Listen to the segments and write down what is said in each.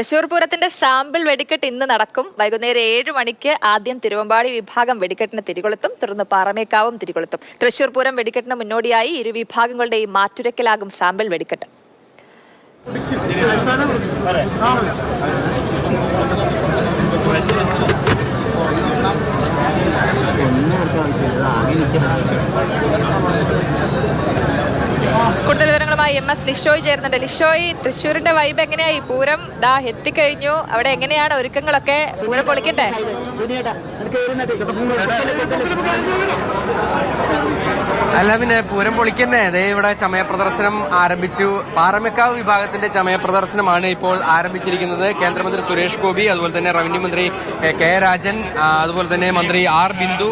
തൃശൂർ പൂരത്തിന്റെ സാമ്പിൾ വെടിക്കെട്ട് ഇന്ന് നടക്കും. വൈകുന്നേരം ഏഴ് മണിക്ക് ആദ്യം തിരുവമ്പാടി വിഭാഗം വെടിക്കെട്ടിന് തിരികൊളുത്തും തുടർന്ന് പാറമേക്കാവും തിരികൊളുത്തും. തൃശൂർ പൂരം വെടിക്കെട്ടിന് മുന്നോടിയായി ഇരു വിഭാഗങ്ങളുടെയും മാറ്റുരക്കലാകും സാമ്പിൾ വെടിക്കെട്ട്. കൂടുതൽ വിവരങ്ങളുമായി എം എസ് ലിഷോയ് ചേരുന്നുണ്ട് ലിഷോയ് തൃശ്ശൂരിന്റെ വൈബ് എങ്ങനെയാ ഈ പൂരം ദാ എത്തിക്കഴിഞ്ഞു അവിടെ എങ്ങനെയാണ് ഒരുക്കങ്ങളൊക്കെ പൂരം പൊളിക്കട്ടെ അല്ല പിന്നെ പൂരം പൊളിക്കന്നെ. അതേ ഇവിടെ ചമയ പ്രദർശനം ആരംഭിച്ചു. പാറമേക്കാവ് വിഭാഗത്തിന്റെ ചമയ പ്രദർശനമാണ് ഇപ്പോൾ ആരംഭിച്ചിരിക്കുന്നത്. കേന്ദ്രമന്ത്രി സുരേഷ് ഗോപി അതുപോലെ തന്നെ റവന്യൂ മന്ത്രി കെ രാജൻ അതുപോലെ തന്നെ മന്ത്രി ആർ ബിന്ദു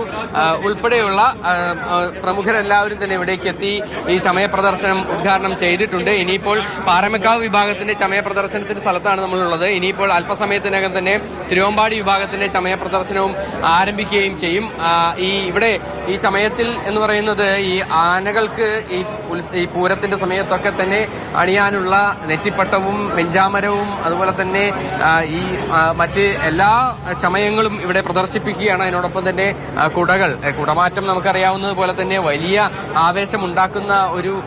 ഉൾപ്പെടെയുള്ള പ്രമുഖരെല്ലാവരും തന്നെ ഇവിടേക്ക് എത്തി ഈ ചമയ പ്രദർശനം ഉദ്ഘാടനം ചെയ്തിട്ടുണ്ട്. ഇനിയിപ്പോൾ പാറമേക്കാവ് വിഭാഗത്തിന്റെ ചമയ പ്രദർശനത്തിന്റെ സ്ഥലത്താണ് നമ്മളുള്ളത്. ഇനിയിപ്പോൾ അല്പസമയത്തിനകം തന്നെ തിരുവമ്പാടി വിഭാഗത്തിന്റെ ചമയ പ്രദർശനവും ആരംഭിക്കുകയും ചെയ്യും. ഈ ഇവിടെ ഈ സമയത്തിൽ എന്ന് പറയുന്നത് ഈ ആനകൾക്ക് ഈ ഈ പൂരത്തിന്റെ സമയത്തൊക്കെ തന്നെ അണിയാനുള്ള നെറ്റിപ്പട്ടവും വെഞ്ചാമരവും അതുപോലെ തന്നെ ഈ മറ്റ് എല്ലാ ചമയങ്ങളും ഇവിടെ പ്രദർശിപ്പിക്കുകയാണ്. അതിനോടൊപ്പം തന്നെ കുടകൾ. കുടമാറ്റം നമുക്കറിയാവുന്നത് പോലെ തന്നെ വലിയ ആവേശമുണ്ടാക്കുന്ന ഒരു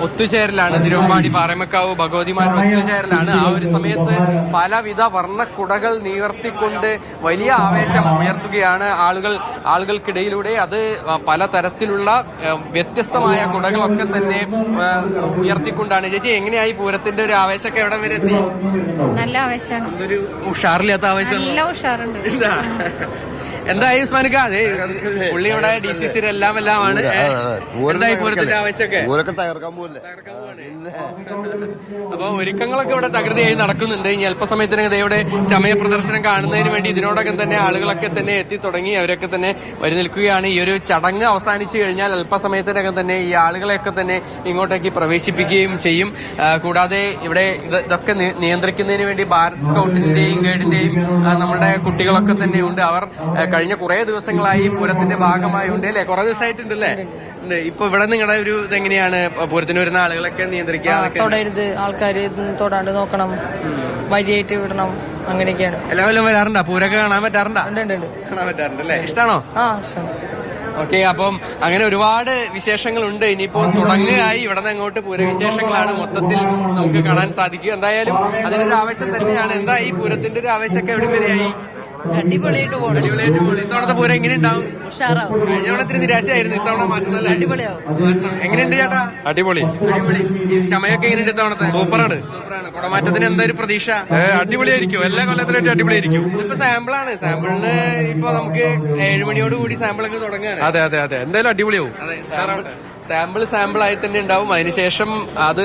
ഒത്തുചേരലാണ്. തിരുവമ്പാടി പാറമക്കാവ് ഭഗവതിമാരുടെ ഒത്തുചേരലാണ്. ആ ഒരു സമയത്ത് പലവിധ വർണക്കുടകൾ നിവർത്തിക്കൊണ്ട് വലിയ ആവേശം ഉയർത്തുകയാണ് ആളുകൾ ആളുകൾക്കിടയിലൂടെ. അത് പലതരത്തിലുള്ള ആ, വ്യത്യസ്തമായ കുടകളൊക്കെ തന്നെ ഉയർത്തിക്കൊണ്ടാണ്. ചേച്ചി എങ്ങനെയായി പൂരത്തിന്റെ ഒരു ആവേശമൊക്കെ എവിടെ വരെ എത്തി? നല്ല ആവേശമാണ്. ഉഷാറില്ലാത്ത ആവേശം നല്ല ഉഷാറുണ്ട്. എന്തായി ഉസ്മാനിക്ക? അതെ പുള്ളി ഇവിടെ ഡി സി സി എല്ലാം എല്ലാമാണ്. എന്തായി പൂരത്തിന്റെ ആവശ്യമൊക്കെ? തകർക്കാൻ അപ്പൊ ഒരുക്കങ്ങളൊക്കെ ഇവിടെ തകൃതിയായി നടക്കുന്നുണ്ട്. ഇനി അല്പസമയത്തിനകം ഇവിടെ ചമയ പ്രദർശനം കാണുന്നതിന് വേണ്ടി ഇതിനോടൊക്കെ തന്നെ ആളുകളൊക്കെ തന്നെ എത്തി തുടങ്ങി. അവരൊക്കെ തന്നെ വരി നിൽക്കുകയാണ്. ഈ ഒരു ചടങ്ങ് അവസാനിച്ചു കഴിഞ്ഞാൽ അല്പസമയത്തിനകം തന്നെ ഈ ആളുകളെയൊക്കെ തന്നെ ഇങ്ങോട്ടേക്ക് പ്രവേശിപ്പിക്കുകയും ചെയ്യും. കൂടാതെ ഇവിടെ ഇത് ഇതൊക്കെ നിയന്ത്രിക്കുന്നതിന് വേണ്ടി ഭാരത് സ്കൗട്ടിന്റെയും ഗൈഡിന്റെയും നമ്മുടെ കുട്ടികളൊക്കെ തന്നെയുണ്ട് അവർ കഴിഞ്ഞ കുറെ ദിവസങ്ങളായി പൂരത്തിന്റെ ഭാഗമായി ഉണ്ട് അല്ലേ? കുറെ ദിവസമായിട്ടുണ്ട് അല്ലേ? ഇപ്പൊ ഇവിടെ നിങ്ങളുടെ ഒരു ഇതെങ്ങനെയാണ്? പൂരത്തിന് വരുന്ന ആളുകളൊക്കെ നിയന്ത്രിക്കുക തൊടരുത് ആൾക്കാര് തൊടാണ്ട് നോക്കണം. വരിയായിട്ട് വിടണം. അങ്ങനെയൊക്കെയാണ്. എല്ലാവരും കൊല്ലം വരാറുണ്ടോ? പൂരൊക്കെ കാണാൻ പറ്റാറുണ്ടോ? കാണാൻ പറ്റാറുണ്ട് അല്ലേ? ആ ഓക്കെ അപ്പം അങ്ങനെ ഒരുപാട് വിശേഷങ്ങളുണ്ട്. ഇനിയിപ്പോ തുടങ്ങുകയായി. ഇവിടെ നിന്ന് അങ്ങോട്ട് പൂരവിശേഷങ്ങളാണ് മൊത്തത്തിൽ നമുക്ക് കാണാൻ സാധിക്കും എന്തായാലും അതിനൊരു ആവേശം തന്നെയാണ്. എന്താ ഈ പൂരത്തിന്റെ ഒരു ആവേശമൊക്കെ എവിടെ വരെയായി? അടിപൊളിയായിട്ട് പോകണം അടിപൊളിയായിട്ട് പോയി. ഇത്തവണത്തെ പൂരം എങ്ങനെ ഉണ്ടാവും ഉഷാറാവും. കഴിഞ്ഞ തവണ നിരാശയായിരുന്നു. ഇത്തവണ മാറ്റണല്ലേ? അടിപൊളിയാവും. മാറ്റണം. എങ്ങനെയുണ്ട് ചേട്ടാ? അടിപൊളി. അടിപൊളി. ഈ ചമയൊക്കെ എങ്ങനെയുണ്ട് ഇത്തവണത്തെ? സൂപ്പറാണ്. സൂപ്പറാണ്. കുടമാറ്റത്തിന് എന്താ ഒരു പ്രതീക്ഷ? ഏ, അടിപൊളിയായിരിക്കും. എല്ലാ കൊല്ലത്തിനായിട്ട് അടിപൊളിയായിരിക്കും. ഇതിപ്പോ സാമ്പിളാണ്. സാമ്പിളിന് ഇപ്പൊ നമുക്ക് ഏഴുമണിയോട് കൂടി സാമ്പിളൊക്കെ തുടങ്ങുകയാണ്. അതെ അതെ അതെ. എന്തായാലും അടിപൊളിയാവും. അതെ സാമ്പിൾ സാമ്പിൾ സാമ്പിൾ ആയി തന്നെ ഉണ്ടാവും. അതിനുശേഷം അത്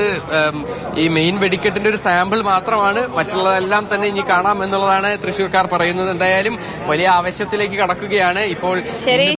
ഈ മെയിൻ വെടിക്കെട്ടിന്റെ ഒരു സാമ്പിൾ മാത്രമാണ്. മറ്റുള്ളതെല്ലാം തന്നെ ഇനി കാണാം എന്നുള്ളതാണ് തൃശ്ശൂർക്കാർ പറയുന്നത്. എന്തായാലും വലിയ ആവശ്യത്തിലേക്ക് കടക്കുകയാണ്. ഇപ്പോൾ